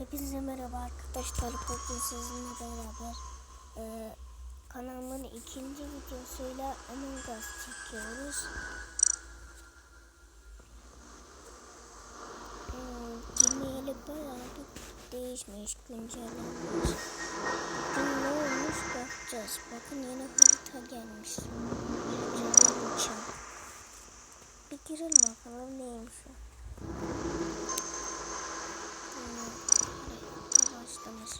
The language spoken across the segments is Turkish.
Hepinize merhaba arkadaşlar. Bugün sizinle beraber e, kanalımın ikinci videosuyla Among Us çekiyoruz. Hmm, Gmail'i bayağı bir değişmiş, güncellenmiş. Bugün ne olmuş bakacağız. Bakın yeni harita gelmiş. Bir girelim bakalım neymiş o. Hmm, başlamış.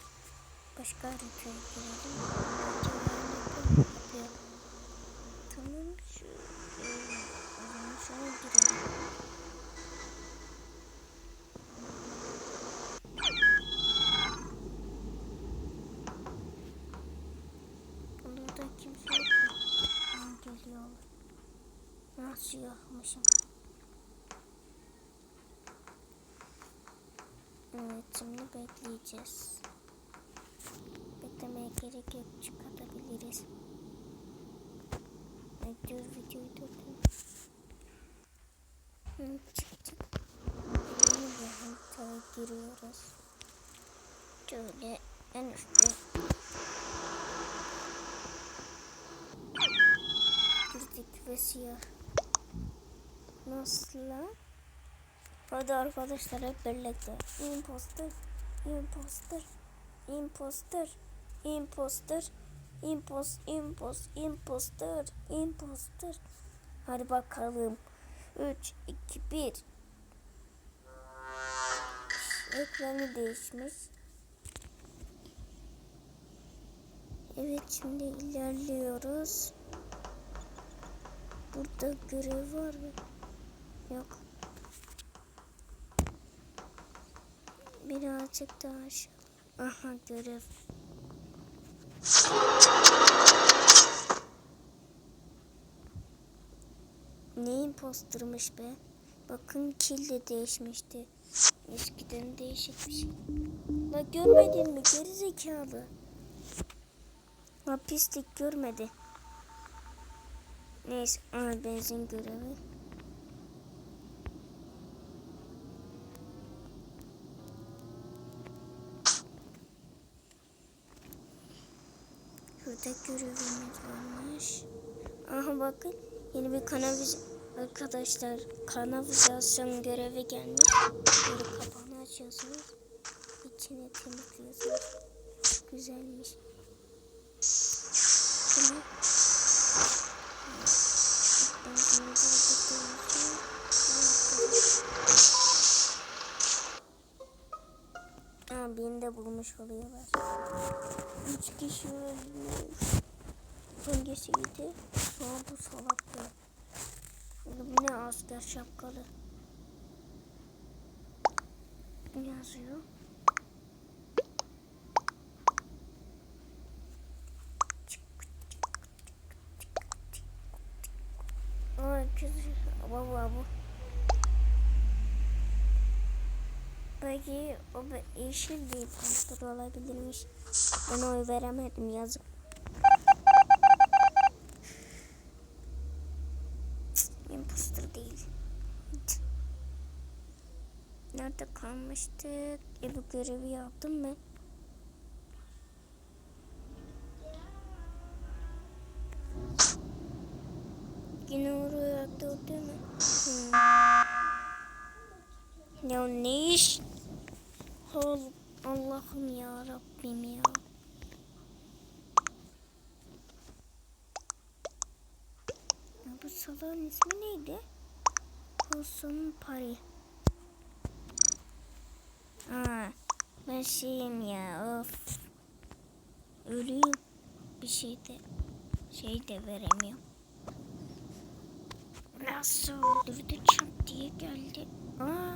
Başka haritaya girelim. Haritalar ne yapıyor? Tamam şu. e, O zaman şuna girelim. Burada kimse yok mu? Aa, geliyorlar. Nasıl yakmışım? Evet şimdi bekleyeceğiz. Beklemeye gerek yok çıkartabiliriz. Dur videoyu durdurun. Hı, çık çık. Haritaya giriyoruz. Şöyle en üstte. Girdik ve siyah. Nasıl? Hadi arkadaşlar hep birlikte. Imposter, imposter, imposter, imposter, impos, impos, imposter, imposter. Hadi bakalım. 3, 2, 1. Ekranı değişmiş. Evet şimdi ilerliyoruz. Burada görev var mı? Yok. Birazcık daha aşağı. Aha görev. Ne impostermış be. Bakın kill de değişmişti. Eskiden değişikmiş. La görmedin mi geri zekalı? La pislik görmedi. Neyse aha benzin görevi. Şurada görevimiz varmış. Aha bakın yeni bir kanaliz arkadaşlar kanalizasyon görevi gelmiş. Böyle kapağını açıyorsunuz. İçini temizliyorsunuz. Güzelmiş. Bunu bulmuş oluyorlar. Üç kişi ölmüş. Hangisiydi? Aa, bu salaktı. Bu ne asker şapkalı. Ne yazıyor? Ay güzel. Baba bu. Belki o be- yeşil bir impostor olabilirmiş. Ben oy veremedim yazık. Cık, Impostor değil. Nerede kalmıştık? E bu görevi yaptım ben. Yine oraya değil mi? Hmm. Ya ne iş? Ol- Allah'ım ya Rabbim ya. Ya bu salağın ismi neydi? Olsun Pari. Aa, ben şeyim ya of. Ölüyüm. Bir şey de şey de veremiyorum. Nasıl öldürdü çat diye geldi. Aa,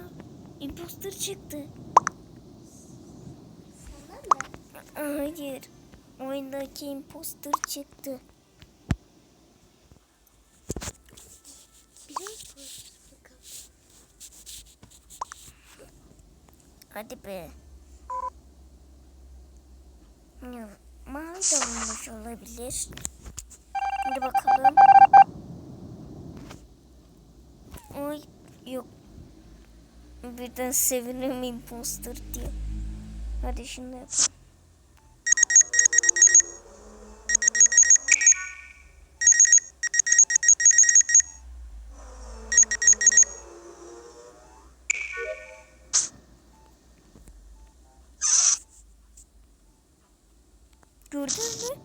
imposter çıktı. Hayır. Oyundaki imposter çıktı. Hadi be. Mavi de olmuş olabilir. Hadi bakalım. Oy yok. Birden sevinirim imposter diye. Hadi şimdi yapalım. Gördünüz mü?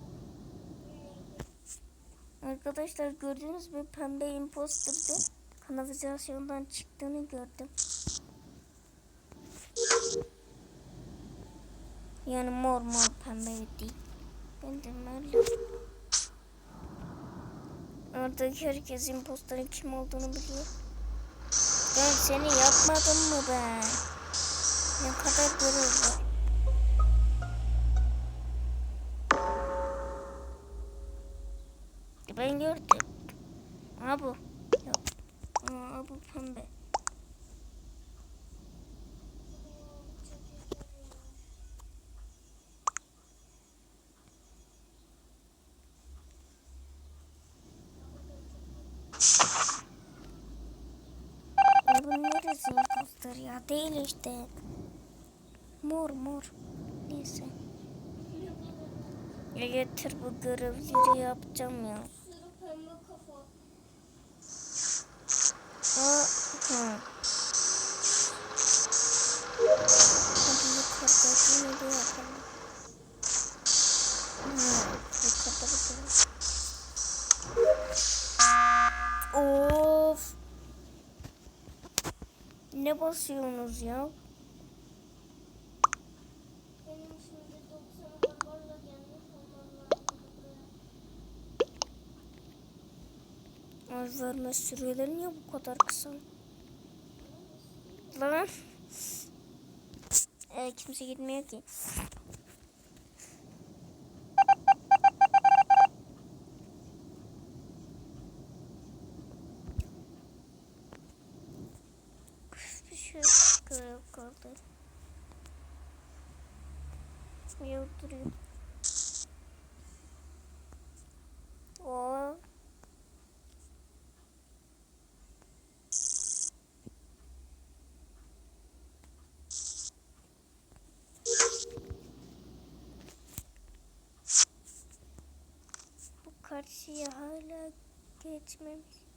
Arkadaşlar gördünüz mü? Pembe imposterdı. Kanalizasyondan çıktığını gördüm. Yani mor mor pembe değil. Ben de öyle. Oradaki herkes imposterın kim olduğunu biliyor. Ben seni yapmadım mı ben? Ne kadar görev gördüm. Ha bu. Yok. Aa, bu pembe. Neresi imposter ya? Değil işte. Mor mor. Neyse. Ya getir bu görevleri yapacağım ya. Sarı pembe kafa. Aa, hı. Hadi yukarıdakini de yapalım. Hı, yukarıda bakalım. Of. Ne basıyorsunuz ya? Benim şimdi 90 barbarla gelmiş olmam lazım buraya. Az verme süreleri niye bu kadar kısa? Lan. Ee, kimse gitmiyor ki. Bir şey görev kaldı. Ya duruyor. O Bu karşıya hala geçmemiş.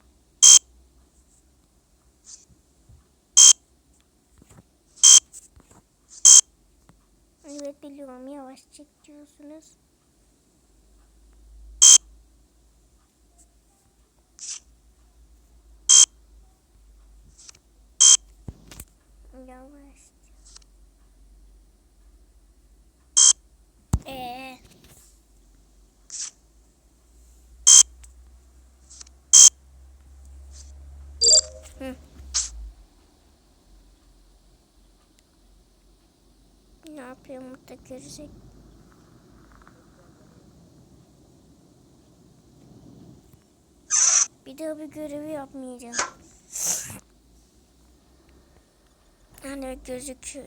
Biliyorum yavaş çekiyorsunuz. Yavaş. Ee. Hı. Ne burada görecek. Bir daha bir görevi yapmayacağım. Yani gözüküyor.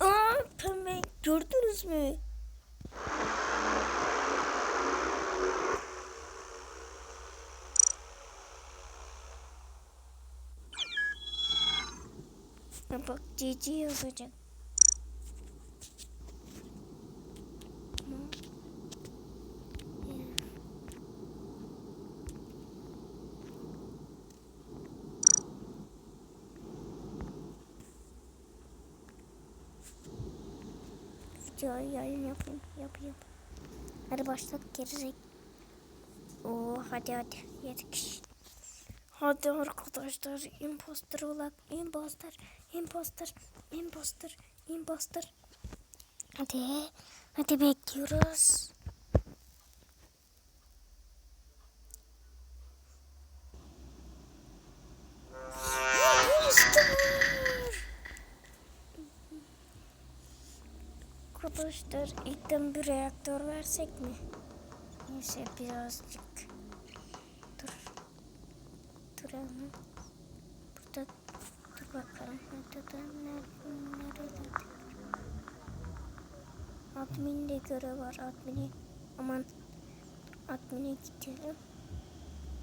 Aa pembe gördünüz mü? Bak GG yazacak. Tamam. Ya. Videoyu yayın yapayım. Yapayım. Hadi başladık gerizek. Oo hadi hadi. Yedik. Hadi arkadaşlar imposter olak. Imposter. Imposter. Imposter. Imposter. Hadi. Hadi bekliyoruz. Arkadaşlar ilkten bir reaktör versek mi? Neyse birazcık. Dur. Dur ama. Burada dur bakalım. Nerede nerede nerede? Admin'de görev var. Admin'i aman admin'e gidelim.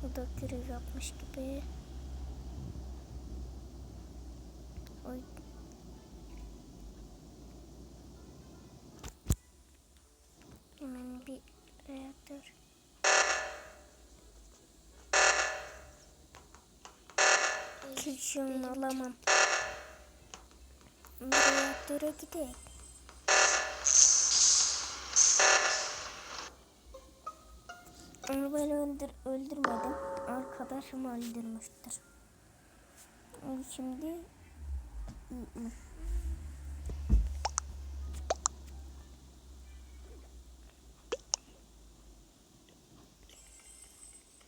O da görev yapmış gibi. Oy. bir reaktör. Kilşiyonu alamam. Reaktöre gidelim. Onu ben öldür öldürmedim. Arkadaşım öldürmüştür. Şimdi.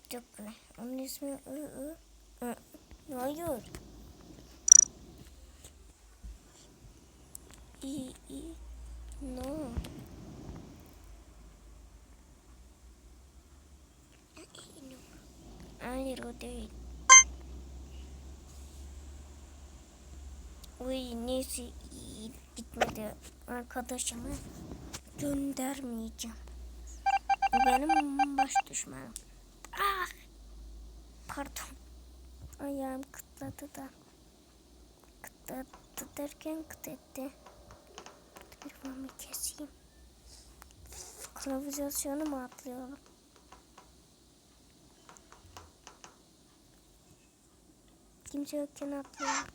Çok güzel. Onun ismi ı ı. Hı. Hayır. İ i. No. Hayır o değil. Uy neyse iyi gitmedi. Arkadaşımı göndermeyeceğim. O benim baş düşmanım. Ah! Pardon. Ayağım kıtladı da. Kıtladı derken kıt etti. Telefonumu keseyim. Kanalizasyonu mu atlıyorum? Kimse yokken atlıyorum.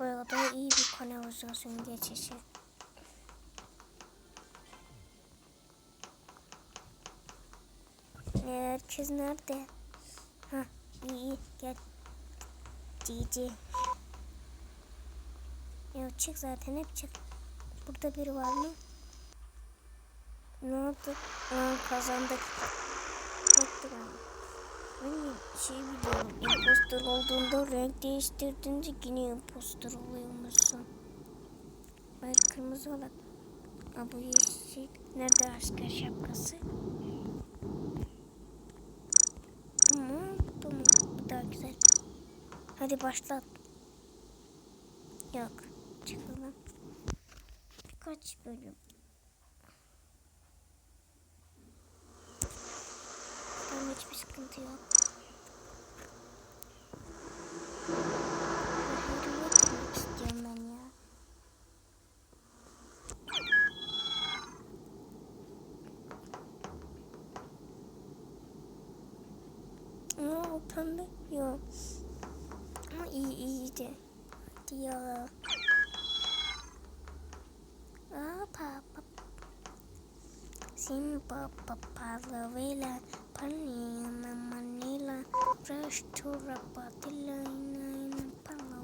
Bayağı da iyi bir kanalizasyon geçişi. Herkes nerede? Ha iyi gel. Cici. Ya çık zaten hep çık. Burada biri var mı? Ne oldu? Aa, kazandık. Yoktur ama. Ben şey biliyorum. Imposter olduğunda renk değiştirdiğinde yine imposter oluyormuşsun. Hayır kırmızı olan. Aa, bu yeşil. Nerede asker şapkası? Bu mu? Bu mu? Bu daha güzel. Hadi başlat. Yok. Çıkalım. Kaç bölüm? Tamam hiçbir sıkıntı yok. Pembe. Yok. Ama iyi iyiydi. Hadi ya. Aa, papa. Simpa papala vela panina manila prastura patila ina ina palo.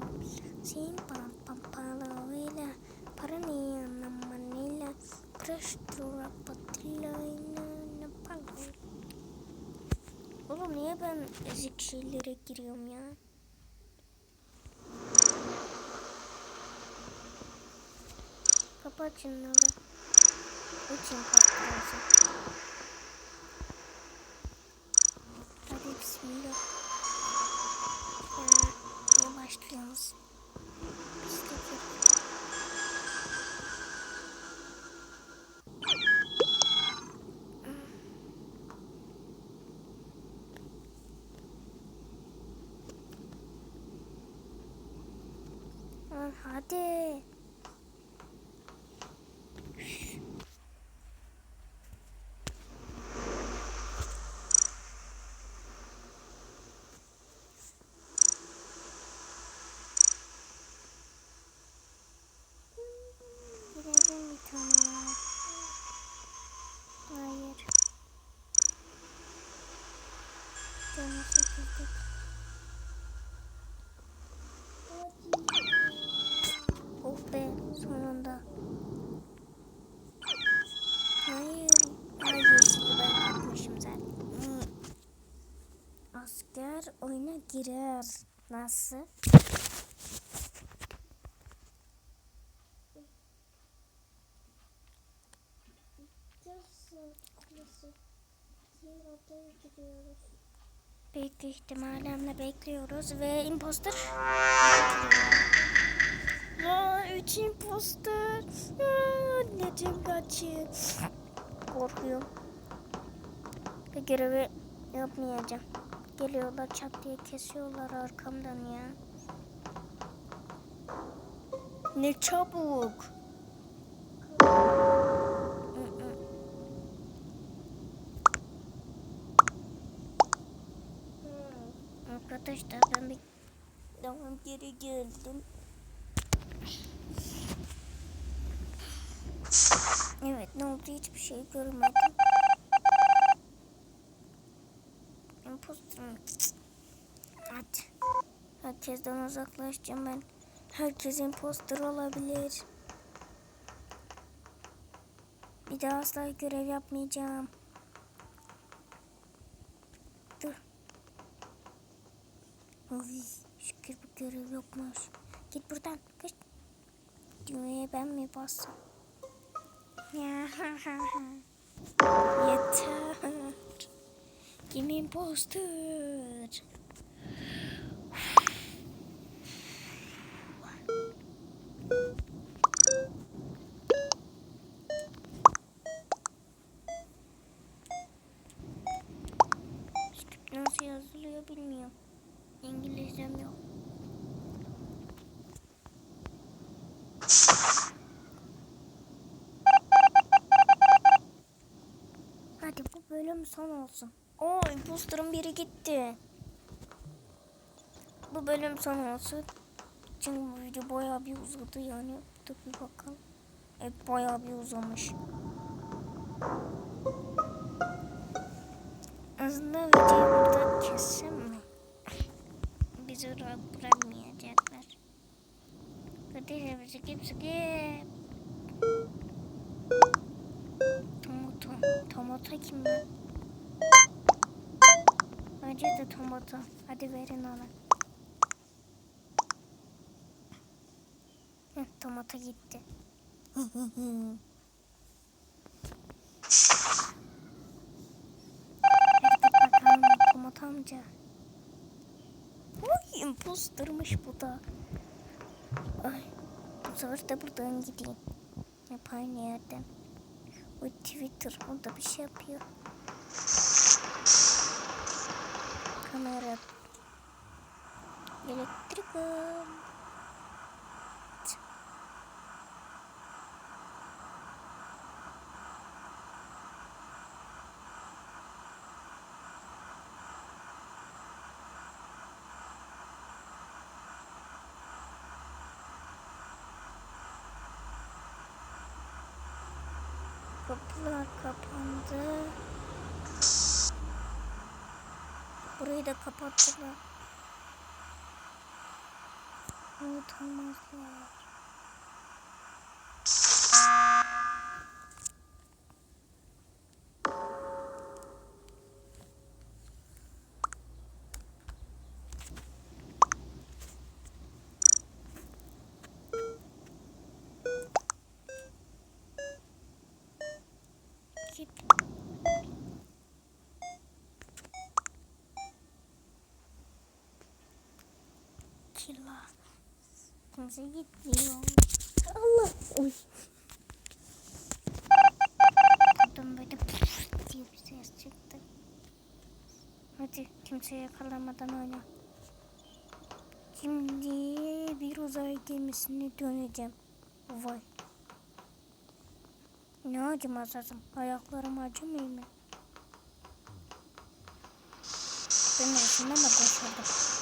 Simpa papala vela panina manila prastura patila ina ina palo. Oğlum niye ben ezik şeylere giriyorum ya? Kapat şunları. Üçün kapatıyorsun. Hadi bismillah. Ya başlıyoruz. Lan hadi. Girelim bir tane ya. Hayır. Canı sekizdik. Oh be sonunda. Hayır. Hayır ben yapmışım zaten. Hmm. Asker oyuna girer. Nasıl? Büyük ihtimalle bekliyoruz ve imposter. Ya üç imposter. Aa, Anneciğim kaçayım. Korkuyorum. Ve görevi yapmayacağım. Geliyorlar çat diye kesiyorlar arkamdan ya. Ne çabuk. Hı hı. Hmm. Arkadaşlar ben bir tamam geri geldim. Evet ne oldu hiçbir şey görmedim. Imposter? Hadi. Herkesten uzaklaşacağım ben. Herkes imposter olabilir. Bir daha asla görev yapmayacağım. Dur. Ay, şükür bu görev yokmuş. Git buradan. Kış. Düğmeye ben mi bassam? Yeter. Kim imposter? Script nasıl yazılıyor bilmiyorum. İngilizcem yok. Hadi bu bölüm son olsun. Oo imposterın biri gitti. Bu bölüm son olsun. Çünkü bu video bayağı bir uzadı yani. Dur bir bakalım. Evet bayağı bir uzamış. Aslında videoyu burada kessem mi? Bizi rahat bırakmayacaklar. Hadi bizi skip skip. Tomato. Tomato kim lan? Bence de tomato. Hadi verin ona. Hı, tomato gitti. Tomato amca. Oy impostermış bu da. Ay, bu sefer de buradan gideyim. Hep aynı yerden. O Twitter o bir şey yapıyor. Kamera. Elektrik. Kapılar kapandı. Burayı da kapattılar. Unutamazlar. Kimse gitmiyor. Allah. Uy. Buradan böyle püf diye bir ses çıktı. Hadi kimse yakalamadan oyna. Şimdi bir uzay gemisine döneceğim. Vay. Ne acımaz lazım? Ayaklarım acımıyor mu? Ben aslında mı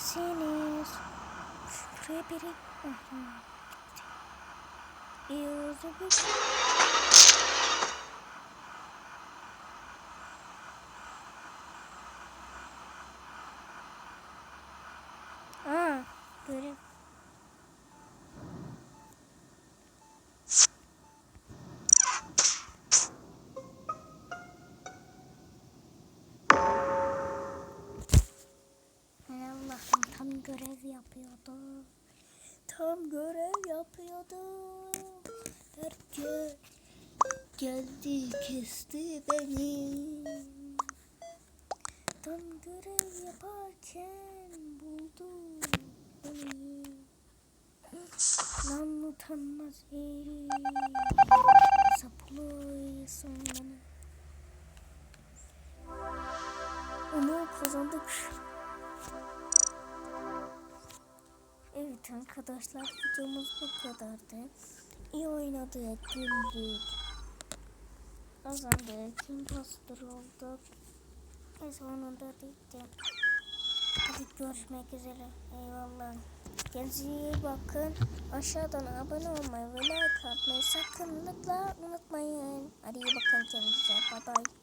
Neredesiniz? Şuraya biri... İyi o zaman. Görev. Görev yapıyordu. Tam görev yapıyordu. Herkes geldi kesti beni. Tam görev yaparken buldu beni. Lan utanmaz herif. Saplayasın bana. Onu kazandık. Evet arkadaşlar videomuz bu kadardı. İyi oynadık, güldük. Kazandık, impostor olduk. Ve sonunda bitti. Hadi görüşmek üzere. Eyvallah. Kendinize iyi bakın. Aşağıdan abone olmayı ve like atmayı sakınlıkla unutmayın. Hadi iyi bakın kendinize. Bye bye.